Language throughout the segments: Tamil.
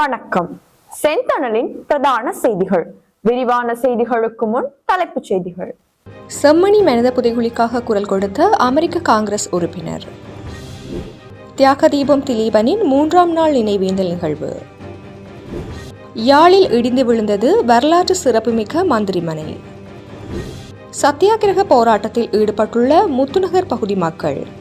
வணக்கம். செந்தணலின் பிரதான செய்திகள். விரிவான செய்திகளுக்கு முன் தலைப்புச் செய்திகள். செம்மணி மனித புதைகுழிக்காக குரல் கொடுத்த அமெரிக்க காங்கிரஸ் உறுப்பினர். தியாக திலீபனின் மூன்றாம் நாள் நினைவேந்தல் நிகழ்வு. யாழில் இடிந்து விழுந்தது வரலாற்று சிறப்புமிக்க மந்திரிமனை சத்தியாகிரக போராட்டத்தில் ஈடுபட்டுள்ள முத்துநகர் பகுதி மக்கள்.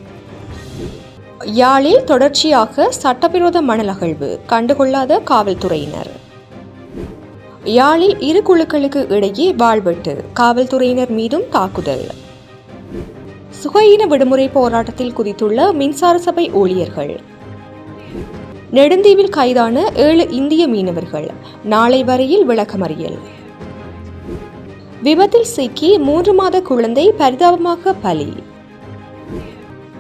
யாழில் தொடர்ச்சியாக சட்டவிரோத மணல் அகழ்வு கண்டுகொள்ளாத காவல்துறையினர். யாழில் இரு குழுக்களுக்கு இடையே வாழ்வெட்டு காவல்துறையினர் மீதும் தாக்குதல். சுகையின விடுமுறை போராட்டத்தில் குதித்துள்ள மின்சார சபை ஊழியர்கள். நெடுந்தீவில் கைதான ஏழு இந்திய மீனவர்கள் நாளை வரையில் விளக்கமறியல். விபத்தில் சிக்கி மூன்று மாத குழந்தை பரிதாபமாக பலி.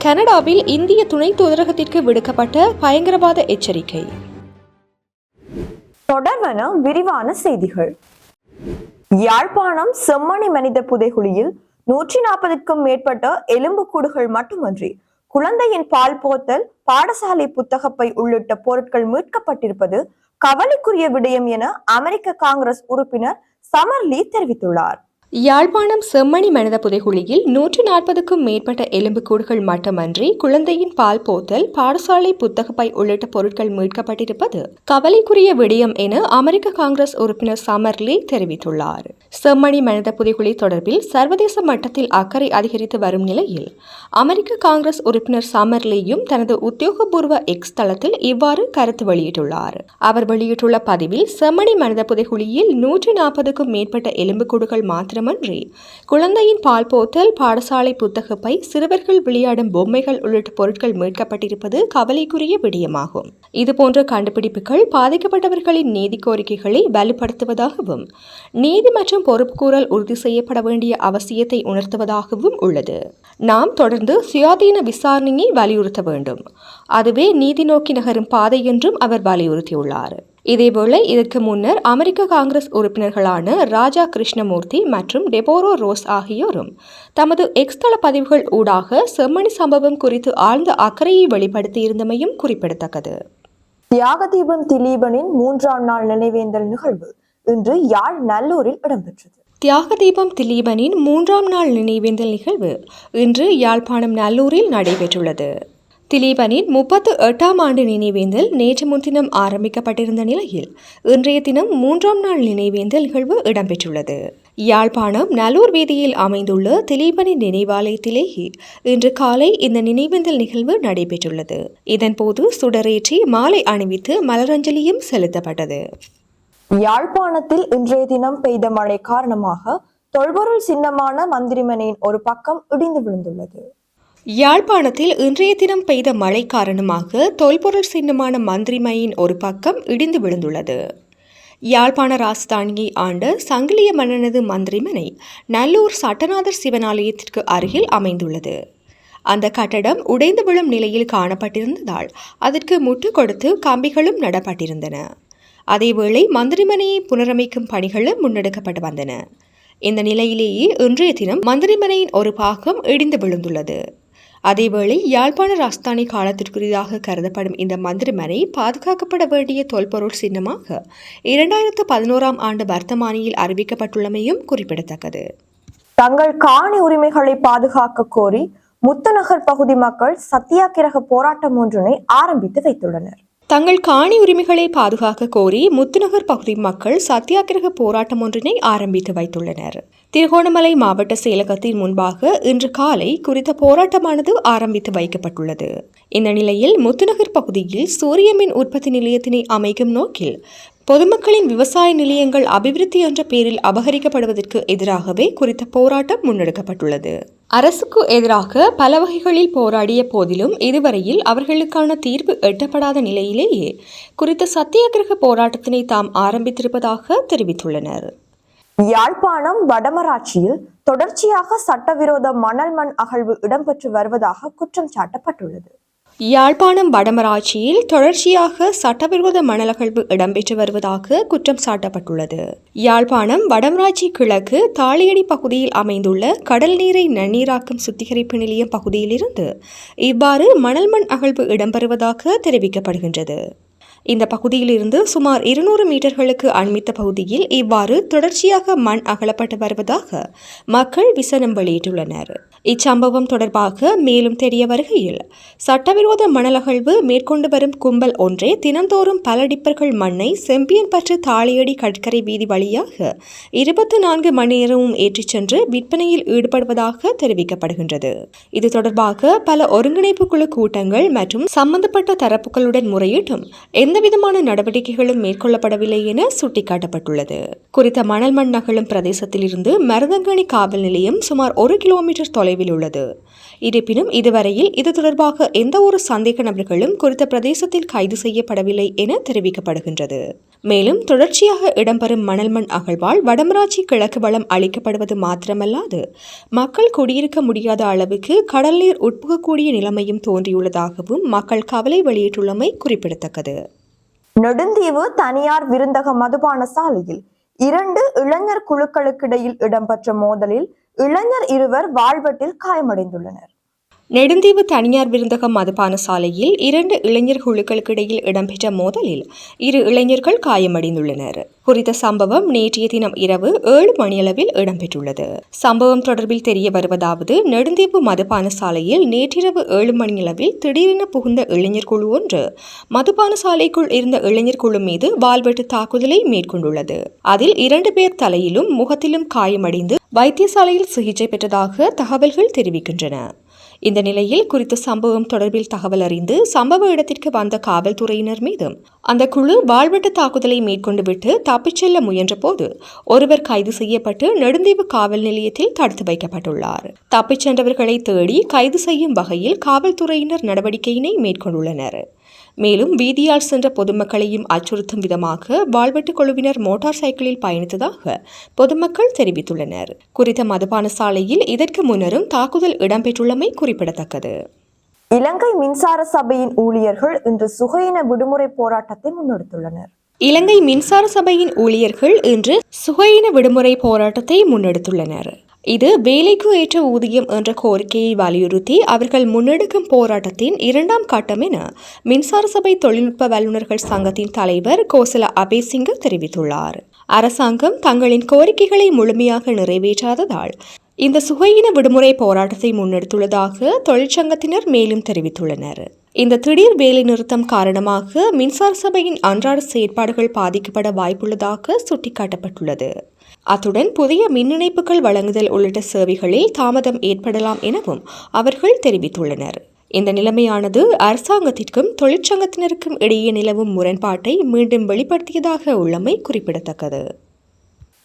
கனடாவில் இந்திய துணை தூதரகத்திற்கு விடுக்கப்பட்ட பயங்கரவாத எச்சரிக்கை. தொடர்வன விரிவான செய்திகள். யாழ்ப்பாணம் செம்மணி மனித புதைகுழியில் நூற்றி நாற்பதுக்கும் மேற்பட்ட எலும்புக்கூடுகள் மட்டுமன்றி குழந்தையின் பால் போத்தல் பாடசாலை புத்தகப்பை உள்ளிட்ட பொருட்கள் மீட்கப்பட்டிருப்பது கவலைக்குரிய விடயம் என அமெரிக்க காங்கிரஸ் உறுப்பினர் சமர்லி தெரிவித்துள்ளார். யாழ்ப்பாணம் செம்மணி மனித புதைகுழியில் நூற்று நாற்பதுக்கும் மேற்பட்ட எலும்புக்கூடுகள் மட்டுமன்றி குழந்தையின் பால் போத்தல் பாடசாலை புத்தகப்பை உள்ளிட்ட பொருட்கள் மீட்கப்பட்டிருப்பது கவலைக்குரிய விடயம் என அமெரிக்க காங்கிரஸ் உறுப்பினர் சமர்லி தெரிவித்துள்ளார். செம்மணி மனித புதைகுழி தொடர்பில் சர்வதேச மட்டத்தில் அக்கறை அதிகரித்து வரும் நிலையில் அமெரிக்க காங்கிரஸ் உறுப்பினர் சமர்லியும் தனது உத்தியோகபூர்வ எக்ஸ் தளத்தில் இவ்வாறு கருத்து வெளியிட்டுள்ளார். அவர் வெளியிட்டுள்ள பதிவில் செம்மணி மனித புதைகுழியில் நூற்று நாற்பதுக்கும் மேற்பட்ட எலும்புக்கூடுகள் மாத்திரம் மாத்திரமன்றி குழந்தையின் பால் போத்தல் பாடசாலை புத்தகப்பை சிறுவர்கள் விளையாடும் பொம்மைகள் உள்ளிட்ட பொருட்கள் மீட்கப்பட்டிருப்பது கவலைக்குரிய விடயமாகும். இதுபோன்ற கண்டுபிடிப்புகள் பாதிக்கப்பட்டவர்களின் நீதி கோரிக்கைகளை வலுப்படுத்துவதாகவும் நீதி மற்றும் பொறுப்புக்கூறல் உறுதி செய்யப்பட வேண்டிய அவசியத்தை உணர்த்துவதாகவும் உள்ளது. நாம் தொடர்ந்து சுயாதீன விசாரணையை வலியுறுத்த வேண்டும். அதுவே நீதி நோக்கி நகரும் பாதை என்றும் அவர் வலியுறுத்தியுள்ளார். இதேபோல இதற்கு முன்னர் அமெரிக்க காங்கிரஸ் உறுப்பினர்களான ராஜா கிருஷ்ணமூர்த்தி மற்றும் டெபோரோ ரோஸ் ஆகியோரும் தமது எக்ஸ்தள பதிவுகள் ஊடாக செம்மணி சம்பவம் குறித்து ஆழ்ந்த அக்கறையை வெளிப்படுத்தியிருந்தமையும் குறிப்பிடத்தக்கது. தியாகதீபம் திலீபனின் மூன்றாம் நாள் நினைவேந்தல் நிகழ்வு இன்று யாழ் நல்லூரில் இடம்பெற்றது. தியாகதீபம் திலீபனின் மூன்றாம் நாள் நினைவேந்தல் நிகழ்வு இன்று யாழ்ப்பாணம் நல்லூரில் நடைபெற்றுள்ளது. திலீபனின் முப்பத்து எட்டாம் ஆண்டு நினைவேந்தல் நேற்று முன்தினம் ஆரம்பிக்கப்பட்டிருந்த நிலையில் இன்றைய தினம் மூன்றாம் நாள் நினைவேந்தல் நிகழ்வு இடம்பெற்றுள்ளது. யாழ்ப்பாணம் நல்லூர் வீதியில் அமைந்துள்ள திலீபனின் நினைவாலயத்திலேயே இன்று காலை இந்த நினைவேந்தல் நிகழ்வு நடைபெற்றுள்ளது. இதன்போது சுடரேற்றி மாலை அணிவித்து மலரஞ்சலியும் செலுத்தப்பட்டது. யாழ்ப்பாணத்தில் இன்றைய தினம் பெய்த மழை காரணமாக தொல்பொருள் சின்னமான மந்திரிமனையின் ஒரு பக்கம் இடிந்து விழுந்துள்ளது. யாழ்ப்பாணத்தில் இன்றைய தினம் பெய்த மழை காரணமாக தொல்பொருள் சின்னமான மந்திரிமையின் ஒரு பக்கம் இடிந்து விழுந்துள்ளது. யாழ்ப்பாண ராஜதானியை ஆண்ட சங்கிலிய மன்னனது மந்திரிமனை நல்லூர் சட்டநாதர் சிவனாலயத்திற்கு அருகில் அமைந்துள்ளது. அந்த கட்டடம் உடைந்து விழும் நிலையில் காணப்பட்டிருந்ததால் அதற்கு முட்டு கொடுத்து கம்பிகளும் நடப்பட்டிருந்தன. அதேவேளை மந்திரிமனையை புனரமைக்கும் பணிகளும் முன்னெடுக்கப்பட்டு வந்தன. இந்த நிலையிலேயே இன்றைய தினம் மந்திரிமனையின் ஒரு பாகம் இடிந்து விழுந்துள்ளது. அதேவேளை யாழ்ப்பாண ராஜதானி காலத்திற்குரியதாக கருதப்படும் இந்த மந்திரிமனை பாதுகாக்கப்பட வேண்டிய தொல்பொருள் சின்னமாக இரண்டாயிரத்து பதினோராம் ஆண்டு வர்த்தமானியில் அறிவிக்கப்பட்டுள்ளமையும் குறிப்பிடத்தக்கது. தங்கள் காணி உரிமைகளை பாதுகாக்க கோரி முத்துநகர் பகுதி மக்கள் சத்தியாகிரக போராட்டம் ஒன்றினை ஆரம்பித்து வைத்துள்ளனர். தங்கள் காணி உரிமைகளை பாதுகாக்க கோரி முத்துநகர் பகுதி மக்கள் சத்தியாகிரக போராட்டம் ஒன்றினை ஆரம்பித்து வைத்துள்ளனர். திருகோணமலை மாவட்ட செயலகத்தின் முன்பாக இன்று காலை குறித்த போராட்டமானது ஆரம்பித்து வைக்கப்பட்டுள்ளது. இந்த நிலையில் முத்துநகர் பகுதியில் சூரிய மின் உற்பத்தி நிலையத்தினை அமைக்கும் நோக்கில் பொதுமக்களின் விவசாய நிலையங்கள் அபிவிருத்தி என்ற பெயரில் அபகரிக்கப்படுவதற்கு எதிராகவே குறித்த போராட்டம் முன்னெடுக்கப்பட்டுள்ளது. அரசுக்கு எதிராக பல வகைகளில் போராடிய போதிலும் இதுவரையில் அவர்களுக்கான தீர்வு எட்டப்படாத நிலையிலேயே குறித்த சத்தியாகிரக போராட்டத்தினை தாம் ஆரம்பித்திருப்பதாக தெரிவித்துள்ளனர். யாழ்ப்பாணம் வடமராட்சியில் தொடர்ச்சியாக சட்டவிரோத மணல் மண் அகழ்வு இடம்பெற்று வருவதாக குற்றம் சாட்டப்பட்டுள்ளது. யாழ்ப்பாணம் வடமராட்சியில் தொடர்ச்சியாக சட்டவிரோத மணலகழ்வு இடம்பெற்று வருவதாக குற்றம் சாட்டப்பட்டுள்ளது. யாழ்ப்பாணம் வடமராட்சி கிழக்கு தாளியடி பகுதியில் அமைந்துள்ள கடல் நீரை நன்னீராக்கும் சுத்திகரிப்பு நிலையம் பகுதியிலிருந்து இவ்வாறு மணல் மண் அகழ்வு இடம்பெறுவதாக தெரிவிக்கப்படுகின்றது. இந்த பகுதியிலிருந்து சுமார் இருநூறு மீட்டர்களுக்கு அண்மித்த பகுதியில் இவ்வாறு தொடர்ச்சியாக மண் அகலப்பட்டு வருவதாக மக்கள் விசனம் வெளியிட்டுள்ளனர். இச்சம்பவம் தொடர்பாக மேலும் தெரிய வருகையில் சட்டவிரோத மணல் அகழ்வு மேற்கொண்டு வரும் கும்பல் ஒன்றே தினந்தோறும் பல டிப்பர்கள் மண்ணை செம்பியன்பற்று தாளியடி கடற்கரை வீதி வழியாக இருபத்தி நான்கு மணி நேரமும் ஏற்றிச் சென்று விற்பனையில் ஈடுபடுவதாக தெரிவிக்கப்படுகின்றது. இது தொடர்பாக பல ஒருங்கிணைப்பு குழு கூட்டங்கள் மற்றும் சம்பந்தப்பட்ட தரப்புகளுடன் முறையிட்டும் எந்தவிதமான நடவடிக்கைகளும் மேற்கொள்ளப்படவில்லை என சுட்டிக்காட்டப்பட்டுள்ளது. குறித்த மணல் மண் நகழும் பிரதேசத்திலிருந்து மருதங்கணி காவல் நிலையம் சுமார் ஒரு கிலோமீட்டர் தொலைவில் உள்ளது. இருப்பினும் இதுவரையில் இது தொடர்பாக எந்த ஒரு சந்தேக நபர்களும் குறித்த பிரதேசத்தில் கைது செய்யப்படவில்லை என தெரிவிக்கப்படுகின்றது. மேலும் தொடர்ச்சியாக இடம்பெறும் மணல் மண் அகழ்வால் வடமராட்சி கிழக்கு வளம் அளிக்கப்படுவது மாத்திரமல்லாது மக்கள் குடியிருக்க முடியாத அளவுக்கு கடல் நீர் உட்புகக்கூடிய நிலைமையும் தோன்றியுள்ளதாகவும் மக்கள் கவலை வெளியிட்டுள்ளமை குறிப்பிடத்தக்கது. நெடுந்தீவு தனியார் விருந்தக மதுபான சாலையில் இரண்டு இளைஞர் குழுக்களுக்கிடையில் இடம்பெற்ற மோதலில் இளைஞர் இருவர் வாழ்வெட்டில் காயமடைந்துள்ளனர். நெடுந்தீவு தனியார் விருந்தகம் மதுபான சாலையில் இரண்டு இளைஞர் குழுக்களுக்கிடையில் இடம்பெற்ற மோதலில் இரு இளைஞர்கள் காயமடைந்துள்ளனர். குறித்த சம்பவம் நேற்றைய தினம் இரவு ஏழு மணியளவில் இடம்பெற்றுள்ளது. சம்பவம் தொடர்பில் தெரிய வருவதாவது நெடுந்தீவு மதுபான சாலையில் நேற்றிரவு ஏழு மணியளவில் திடீரென புகுந்த இளைஞர் குழு ஒன்று மதுபான சாலைக்குள் இருந்த இளைஞர் குழு மீது வாள்வெட்டு தாக்குதலை மேற்கொண்டுள்ளது. அதில் இரண்டு பேர் தலையிலும் முகத்திலும் காயமடைந்து வைத்தியசாலையில் சிகிச்சை பெற்றதாக தகவல்கள் தெரிவிக்கின்றன. இந்த நிலையில் குறித்த சம்பவம் தொடர்பில் தகவல் அறிந்து சம்பவ இடத்திற்கு வந்த காவல்துறையினர் மீதும் அந்த குழு வாழ்வெட்டு தாக்குதலை மேற்கொண்டு விட்டு தப்பிச் செல்ல முயன்றபோது ஒருவர் கைது செய்யப்பட்டு நெடுந்தீவு காவல் நிலையத்தில் தடுத்து வைக்கப்பட்டுள்ளார். தப்பிச் சென்றவர்களை தேடி கைது செய்யும் வகையில் காவல்துறையினர் நடவடிக்கையினை மேற்கொண்டுள்ளனர். மேலும் வீதியால் சென்ற பொதுமக்களையும் அச்சுறுத்தும் விதமாக வாழ்வெட்டு குழுவினர் மோட்டார் சைக்கிளில் பயணித்ததாக பொதுமக்கள் தெரிவித்துள்ளனர். குறித்த மதுபான சாலையில் இதற்கு முன்னரும் தாக்குதல் இடம்பெற்றுள்ளமை குறிப்பிடத்தக்கது. இலங்கை மின்சார சபையின் ஊழியர்கள் இன்று சுகையின விடுமுறை போராட்டத்தை முன்னெடுத்துள்ளனர். இலங்கை மின்சார சபையின் ஊழியர்கள் இன்று சுகையின விடுமுறை போராட்டத்தை முன்னெடுத்துள்ளனர். இது வேலைக்கு ஏற்ற ஊதியம் என்ற கோரிக்கையை வலியுறுத்தி அவர்கள் முன்னெடுக்கும் போராட்டத்தின் இரண்டாம் கட்டம் என மின்சார சபை தொழில்நுட்ப வல்லுநர்கள் சங்கத்தின் தலைவர் கோசல அபேசிங்க தெரிவித்துள்ளார். அரசாங்கம் தங்களின் கோரிக்கைகளை முழுமையாக நிறைவேற்றாததால் இந்த சுகையின விடுமுறை போராட்டத்தை முன்னெடுத்துள்ளதாக தொழிற்சங்கத்தினர் மேலும் தெரிவித்துள்ளனர். இந்த திடீர் வேலை நிறுத்தம் காரணமாக மின்சார சபையின் அன்றாட செயற்பாடுகள் பாதிக்கப்பட வாய்ப்புள்ளதாக சுட்டிக்காட்டப்பட்டுள்ளது. அத்துடன் புதிய மின் இணைப்புகள் வழங்குதல் உள்ளிட்ட சேவைகளில் தாமதம் ஏற்படலாம் எனவும் அவர்கள் தெரிவித்துள்ளனர். இந்த நிலைமையானது அரசாங்கத்திற்கும் தொழிற்சங்கத்தினருக்கும் இடையே நிலவும் முரண்பாட்டை மீண்டும் வெளிப்படுத்தியதாக உள்ளமை குறிப்பிடத்தக்கது.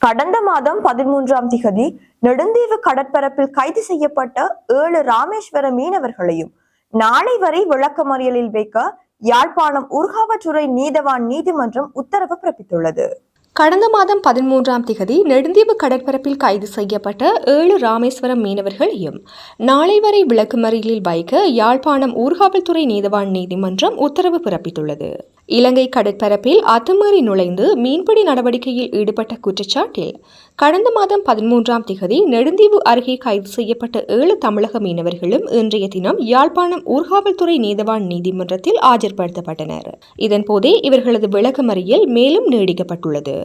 கடந்த மாதம் பதிமூன்றாம் திகதி நெடுந்தீவு கடற்பரப்பில் கைது செய்யப்பட்ட ஏழு ராமேஸ்வர மீனவர்களையும் நாளை வரை விளக்கமறியலில் வைக்க யாழ்ப்பாணம் உருகாவற்றுறை நீதவான் நீதிமன்றம் உத்தரவு பிறப்பித்துள்ளது. கடந்த மாதம் பதிமூன்றாம் திகதி நெடுந்தீவு கடற்பரப்பில் கைது செய்யப்பட்ட ஏழு ராமேஸ்வரம் மீனவர்களையும் நாளை வரை விளக்குமறியலில் வைக்க யாழ்ப்பாணம் ஊர்காவல்துறை நீதவான் நீதிமன்றம் உத்தரவு பிறப்பித்துள்ளது. இலங்கை கடற்பரப்பில் அத்துமீறி நுழைந்து மீன்பிடி நடவடிக்கையில் ஈடுபட்ட குற்றச்சாட்டில் கடந்த மாதம் பதிமூன்றாம் திகதி நெடுந்தீவு அருகே கைது செய்யப்பட்ட ஏழு தமிழக மீனவர்களும் இன்றைய தினம் யாழ்ப்பாணம் ஊர்காவல்துறை நீதவான் நீதிமன்றத்தில் ஆஜர்படுத்தப்பட்டனர். இதன்போதே இவர்களது விளக்கமறியல் மேலும் நீடிக்கப்பட்டுள்ளது.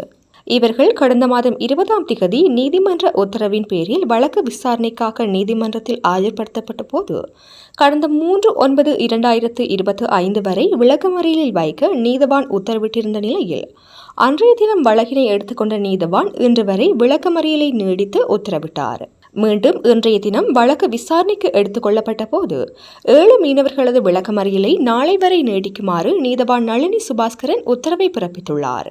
இவர்கள் கடந்த மாதம் இருபதாம் திகதி நீதிமன்ற உத்தரவின் பேரில் வழக்கு விசாரணைக்காக நீதிமன்றத்தில் ஆஜர்படுத்தப்பட்ட போது கடந்த மூன்று ஒன்பது இரண்டாயிரத்து இருபத்தி ஐந்து வரை விளக்கமறியலில் வைக்க நீதவான் உத்தரவிட்டிருந்த நிலையில் அன்றைய தினம் வழக்கினை எடுத்துக்கொண்ட நீதவான் இன்று வரை விளக்கமறியலை நீடித்து உத்தரவிட்டார். மீண்டும் இன்றைய தினம் வழக்கு விசாரணைக்கு எடுத்துக் கொள்ளப்பட்ட போது ஏழு மீனவர்களது விளக்கமறியலை நாளை வரை நீடிக்குமாறு நீதவான் நளினி சுபாஸ்கரன் உத்தரவை பிறப்பித்துள்ளார்.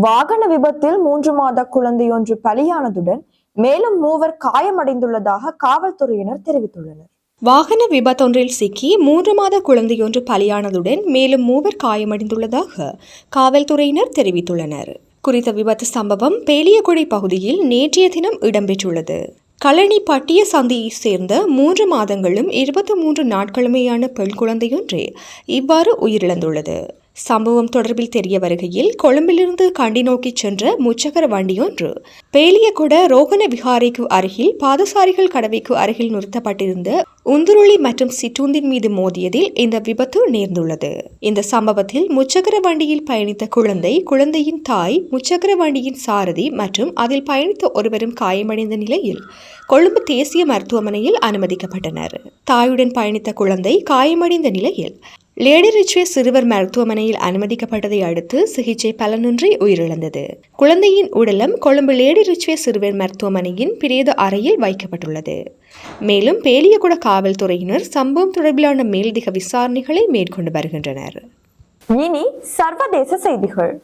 வாகன விபத்தில் மூன்று மாத குழந்தையொன்று பலியானதுடன் மேலும் மூவர் காயமடைந்துள்ளதாக காவல்துறையினர் தெரிவித்துள்ளனர். வாகன விபத்தொன்றில் சிக்கி மூன்று மாத குழந்தையொன்று பலியானதுடன் மேலும் மூவர் காயமடைந்துள்ளதாக காவல்துறையினர் தெரிவித்துள்ளனர். குறித்த விபத்து சம்பவம் பேலியகுடி பகுதியில் நேற்றைய தினம் இடம்பெற்றுள்ளது. களனி பட்டிய சந்தையை சேர்ந்த மூன்று மாதங்களும் இருபத்தி மூன்று நாட்களுமேயான பெண் குழந்தையொன்றே இவ்வாறு உயிரிழந்துள்ளது. சம்பவம் தொடர்பில் தெரிய வருகையில் கொழும்பிலிருந்து கண்டி நோக்கி சென்ற முச்சக்கர வண்டியொன்று பேலியகுட ரோகண விகாரைக்கு அருகில் பாதசாரிகள் கடவைக்கு அருகில் நிறுத்தப்பட்டிருந்த உந்துருளி மற்றும் சிற்றுந்தின் மீது மோதியதில் இந்த விபத்து நேர்ந்துள்ளது. இந்த சம்பவத்தில் முச்சக்கர வண்டியில் பயணித்த குழந்தை குழந்தையின் தாய் முச்சக்கர வண்டியின் சாரதி மற்றும் அதில் பயணித்த ஒருவரும் காயமடைந்த நிலையில் கொழும்பு தேசிய மருத்துவமனையில் அனுமதிக்கப்பட்டனர். தாயுடன் பயணித்த குழந்தை காயமடைந்த நிலையில் லேடி ரிச்வே சிறுவர் மருத்துவமனையில் அனுமதிக்கப்பட்டதை அடுத்து சிகிச்சை பலனின்றி உயிரிழந்தது. குழந்தையின் உடலம் கொழும்பு லேடி ரிச்வே சிறுவர் மருத்துவமனையின் பிரேத அறையில் வைக்கப்பட்டுள்ளது. மேலும் பேலியகுட காவல்துறையினர் சம்பவம் தொடர்பிலான மேலதிக விசாரணைகளை மேற்கொண்டு வருகின்றனர். இனி சர்வதேச செய்திகள்.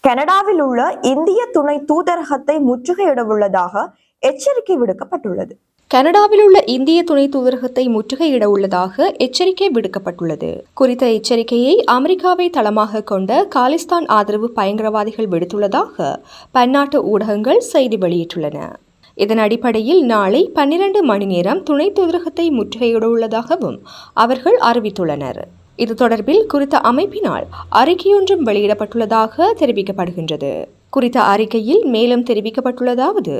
கனடாவில் உள்ள இந்திய துணை தூதரகத்தை முற்றுகையிட உள்ளதாக எச்சரிக்கை விடுக்கப்பட்டுள்ளது. கனடாவில் உள்ள இந்திய துணை தூதரகத்தை முற்றுகையிட உள்ளதாக எச்சரிக்கை விடுக்கப்பட்டுள்ளது. குறித்த எச்சரிக்கையை அமெரிக்காவை தளமாக கொண்ட காலிஸ்தான் ஆதரவு பயங்கரவாதிகள் விடுத்துள்ளதாக பன்னாட்டு ஊடகங்கள் செய்தி வெளியிட்டுள்ளன. இதன் அடிப்படையில் நாளை பன்னிரண்டு மணி நேரம் துணை தூதரகத்தை முற்றுகையிட உள்ளதாகவும் அவர்கள் அறிவித்துள்ளனர். இது தொடர்பில் குறித்த அமைப்பினால் அறிக்கையொன்றும் வெளியிடப்பட்டுள்ளதாக தெரிவிக்கப்படுகின்றது. குறித்த அறிக்கையில் மேலும் தெரிவிக்கப்பட்டுள்ளதாவது.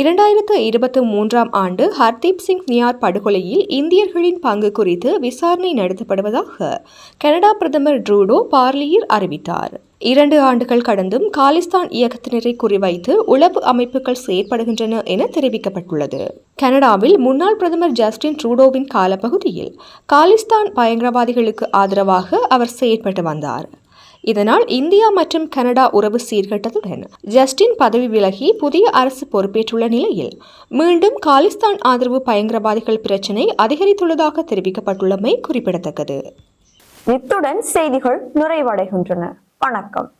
இரண்டாயிரத்து இருபத்தி மூன்றாம் ஆண்டு ஹர்தீப் சிங் நியார் படுகொலையில் இந்தியர்களின் பங்கு குறித்து விசாரணை நடத்தப்படுவதாக கனடா பிரதமர் ட்ரூடோ பார்லியில் அறிவித்தார். இரண்டு ஆண்டுகள் கடந்தும் காலிஸ்தான் இயக்கத்தினரை குறிவைத்து உளவு அமைப்புகள் செயற்படுகின்றன என தெரிவிக்கப்பட்டுள்ளது. கனடாவில் முன்னாள் பிரதமர் ஜஸ்டின் ட்ரூடோவின் காலப்பகுதியில் காலிஸ்தான் பயங்கரவாதிகளுக்கு ஆதரவாக அவர் செயற்பட்டு வந்தார். இதனால் இந்தியா மற்றும் கனடா உறவு சீர்கெட்டதுடன் ஜஸ்டின் பதவி விலகி புதிய அரசு பொறுப்பேற்றுள்ள நிலையில் மீண்டும் காலிஸ்தான் ஆதரவு பயங்கரவாதிகள் பிரச்சினை அதிகரித்துள்ளதாக தெரிவிக்கப்பட்டுள்ளமை குறிப்பிடத்தக்கது. இத்துடன் செய்திகள் நிறைவடைகின்றன. வணக்கம்.